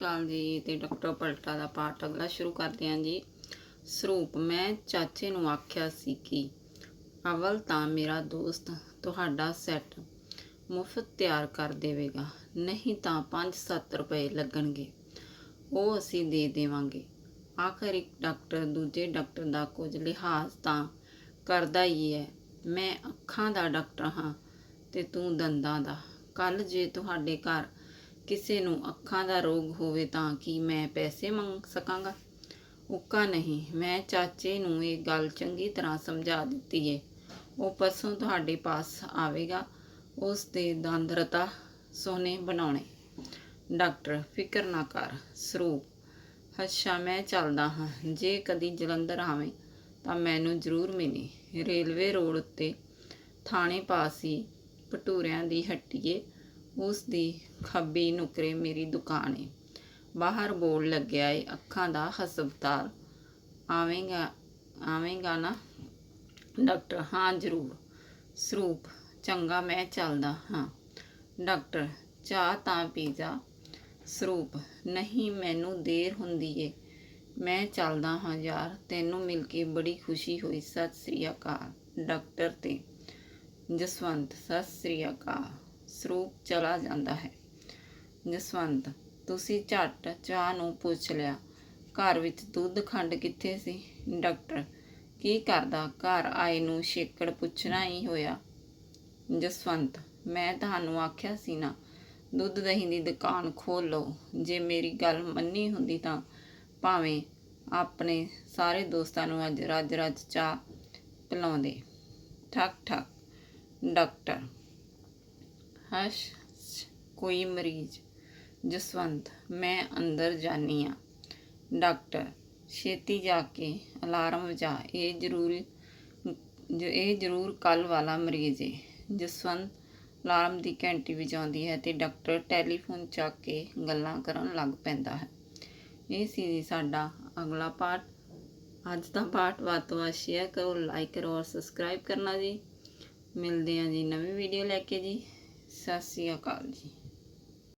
ਕਾਲ ਜੀ ਤੇ ਡਾਕਟਰ ਪਲਟਾ ਦਾ ਪਾਠ ਅਗਲਾ ਸ਼ੁਰੂ ਕਰਦੇ ਹਾਂ ਜੀ। ਸਰੂਪ, ਮੈਂ ਚਾਚੇ ਨੂੰ ਆਖਿਆ ਸੀ ਕਿ ਅਵਲ ਤਾਂ ਮੇਰਾ ਦੋਸਤ ਤੁਹਾਡਾ ਸੈੱਟ ਮੁਫਤ ਤਿਆਰ ਕਰ ਦੇਵੇਗਾ, ਨਹੀਂ ਤਾਂ 5-7 ਰੁਪਏ ਲੱਗਣਗੇ। ਉਹ ਅਸੀਂ ਦੇ ਦੇਵਾਂਗੇ। ਆਖਰ ਇੱਕ ਡਾਕਟਰ ਦੂਜੇ ਡਾਕਟਰ ਦਾ ਕੁਝ ਲਿਹਾਜ਼ ਤਾਂ ਕਰਦਾ ਹੀ ਹੈ। ਮੈਂ ਅੱਖਾਂ ਦਾ ਡਾਕਟਰ ਹਾਂ ਤੇ ਤੂੰ ਦੰਦਾਂ ਦਾ। ਕੱਲ ਜੇ ਤੁਹਾਡੇ ਘਰ ਕਿਸੇ ਨੂੰ ਅੱਖਾਂ ਦਾ ਰੋਗ ਹੋਵੇ ਤਾਂ ਕੀ ਮੈਂ ਪੈਸੇ ਮੰਗ ਸਕਾਂਗਾ? ਉੱਕਾ ਨਹੀਂ, ਮੈਂ ਚਾਚੇ ਨੂੰ ਇਹ ਗੱਲ ਚੰਗੀ ਤਰ੍ਹਾਂ ਸਮਝਾ ਦਿੱਤੀ ਏ। ਉਹ ਪਰਸੋਂ ਤੁਹਾਡੇ ਪਾਸ ਆਵੇਗਾ, ਉਸ ਦੇ ਦੰਦ ਸੋਨੇ ਬਣਾਉਣੇ। ਡਾਕਟਰ, ਫਿਕਰ ਨਾ ਕਰ, ਸਰੂਪ। ਅੱਛਾ, ਮੈਂ ਚੱਲਦਾ ਹਾਂ। ਜੇ ਕਦੀ ਜਲੰਧਰ ਆਵੇਂ, ਤਾਂ ਮੈਨੂੰ ਜ਼ਰੂਰ ਮਿਲੀ। ਰੇਲਵੇ ਰੋਡ ਉੱਤੇ ਥਾਣੇ ਪਾਸ ਹੀ ਭਟੂਰਿਆਂ ਦੀ ਹੱਟੀਏ ਉਸ ਦੀ ਖੱਬੀ ਨੁਕਰੇ ਮੇਰੀ ਦੁਕਾਨ। ਏ ਬਾਹਰ ਬੋਰਡ ਲੱਗਿਆ ਏ ਅੱਖਾਂ ਦਾ ਹਸਪਤਾਲ ਆਵੇਂਗਾ ਆਵੇਂਗਾ ਨਾ, ਡਾਕਟਰ? ਹਾਂ, ਜ਼ਰੂਰ। ਸਰੂਪ, ਚੰਗਾ ਮੈਂ ਚੱਲਦਾ ਹਾਂ। ਡਾਕਟਰ, ਚਾਹ ਤਾਂ ਪੀ ਜਾ। ਸਰੂਪ, ਨਹੀਂ, ਮੈਨੂੰ ਦੇਰ ਹੁੰਦੀ ਏ। ਮੈਂ ਚੱਲਦਾ ਹਾਂ ਯਾਰ, ਤੈਨੂੰ ਮਿਲ ਕੇ ਬੜੀ ਖੁਸ਼ੀ ਹੋਈ। ਸਤਿ ਸ੍ਰੀ ਅਕਾਲ। ਡਾਕਟਰ ਤੇ ਜਸਵੰਤ, ਸਤਿ ਸ੍ਰੀ ਅਕਾਲ। ਸਰੂਪ ਚਲਾ ਜਾਂਦਾ ਹੈ। ਜਸਵੰਤ, ਤੁਸੀਂ ਝੱਟ ਚਾਹ ਨੂੰ ਪੁੱਛ ਲਿਆ। ਘਰ ਵਿੱਚ ਦੁੱਧ ਖੰਡ ਕਿੱਥੇ ਸੀ? ਡਾਕਟਰ, ਕੀ ਕਰਦਾ? ਘਰ ਆਏ ਨੂੰ ਛੇਕੜ ਪੁੱਛਣਾ ਹੀ ਹੋਇਆ। ਜਸਵੰਤ, ਮੈਂ ਤੁਹਾਨੂੰ ਆਖਿਆ ਸੀ ਨਾ, ਦੁੱਧ ਦਹੀਂ ਦੀ ਦੁਕਾਨ ਖੋਲ ਲਓ ਜੇ ਮੇਰੀ ਗੱਲ ਮੰਨੀ ਹੁੰਦੀ ਤਾਂ ਭਾਵੇਂ ਆਪਣੇ ਸਾਰੇ ਦੋਸਤਾਂ ਨੂੰ ਅੱਜ ਰੱਜ ਰੱਜ ਚਾਹ ਪਿਲਾਉਂਦੇ। ਠੱਕ ਠੱਕ ਡਾਕਟਰ ਹਸ਼ ਕੋਈ ਮਰੀਜ਼। ਜਸਵੰਤ, ਮੈਂ ਅੰਦਰ ਜਾਨੀ ਆ ਡਾਕਟਰ, ਛੇਤੀ ਜਾ ਕੇ ਅਲਾਰਮ ਵਜਾ। ਇਹ ਜ਼ਰੂਰੀ ਇਹ ਜ਼ਰੂਰ ਕੱਲ ਵਾਲਾ ਮਰੀਜ਼ ਏ। ਜਸਵੰਤ ਅਲਾਰਮ ਦੀ ਘੰਟੀ ਵਜਾਉਂਦੀ ਹੈ ਤੇ ਡਾਕਟਰ ਟੈਲੀਫੋਨ ਚੱਕ ਕੇ ਗੱਲਾਂ ਕਰਨ ਲੱਗ ਪੈਂਦਾ ਹੈ। ਇਹ ਸੀ ਜੀ ਸਾਡਾ ਅਗਲਾ ਪਾਠ। ਅੱਜ ਦਾ ਪਾਠ ਵੱਧ ਤੋਂ ਵੱਧ ਸ਼ੇਅਰ ਕਰੋ ਲਾਈਕ ਕਰੋ ਔਰ ਸਬਸਕ੍ਰਾਈਬ ਕਰਨਾ ਜੀ। ਮਿਲਦੇ ਹਾਂ ਜੀ ਨਵੀਂ ਵੀਡੀਓ ਲੈ ਕੇ ਜੀ। ਸਤਿ ਸ੍ਰੀ ਅਕਾਲ ਜੀ।